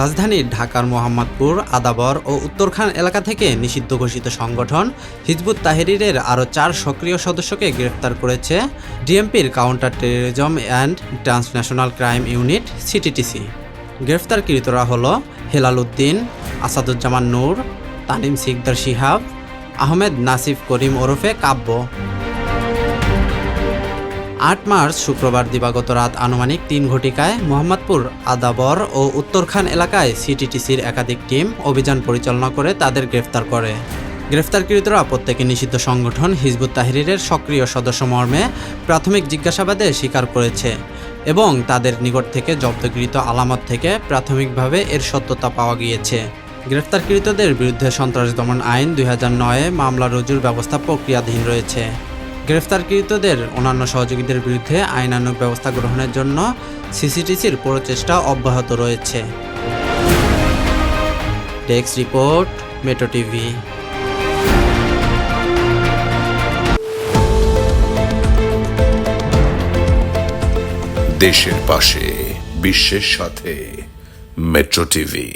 রাজধানীর ঢাকার মোহাম্মদপুর, আদাবর ও উত্তরখান এলাকা থেকে নিষিদ্ধ ঘোষিত সংগঠন হিজবুত তাহেরিরের আরও চার সক্রিয় সদস্যকে গ্রেফতার করেছে ডিএমপির counter terrorism and transnational crime unit, CTTC. গ্রেফতারকৃতরা হল হেলাল উদ্দিন আসাদুজ্জামান নূর তানিম সিকদার শিহাব, আহমেদ নাসিফ করিম ওরফে কাব্য। আট মার্চ শুক্রবার দিবাগত রাত আনুমানিক তিন ঘটিকায় মোহাম্মদপুর, আদাবর ও উত্তরখান এলাকায় সিটিটিসির একাধিক টিম অভিযান পরিচালনা করে তাদের গ্রেফতার করে। গ্রেফতারকৃতরা প্রত্যেকে নিষিদ্ধ সংগঠন হিজবুত তাহরিরের সক্রিয় সদস্য মর্মে প্রাথমিক জিজ্ঞাসাবাদে স্বীকার করেছে এবং তাদের নিকট থেকে জব্দকৃত আলামত থেকে প্রাথমিকভাবে এর সত্যতা পাওয়া গিয়েছে। গ্রেফতারকৃতদের বিরুদ্ধে সন্ত্রাস দমন আইন দুই হাজার নয়ে মামলা রুজুর ব্যবস্থা প্রক্রিয়াধীন রয়েছে। গ্রেফতারকৃতদের অন্যান্য সহযোগীদের বিরুদ্ধে আইনানুগ ব্যবস্থা গ্রহণের জন্য সিসিটিসির প্রচেষ্টা অব্যাহত রয়েছে। Desk report, metro TV. দেশের পাশে, বিশ্বের সাথে, মেট্রো টিভি।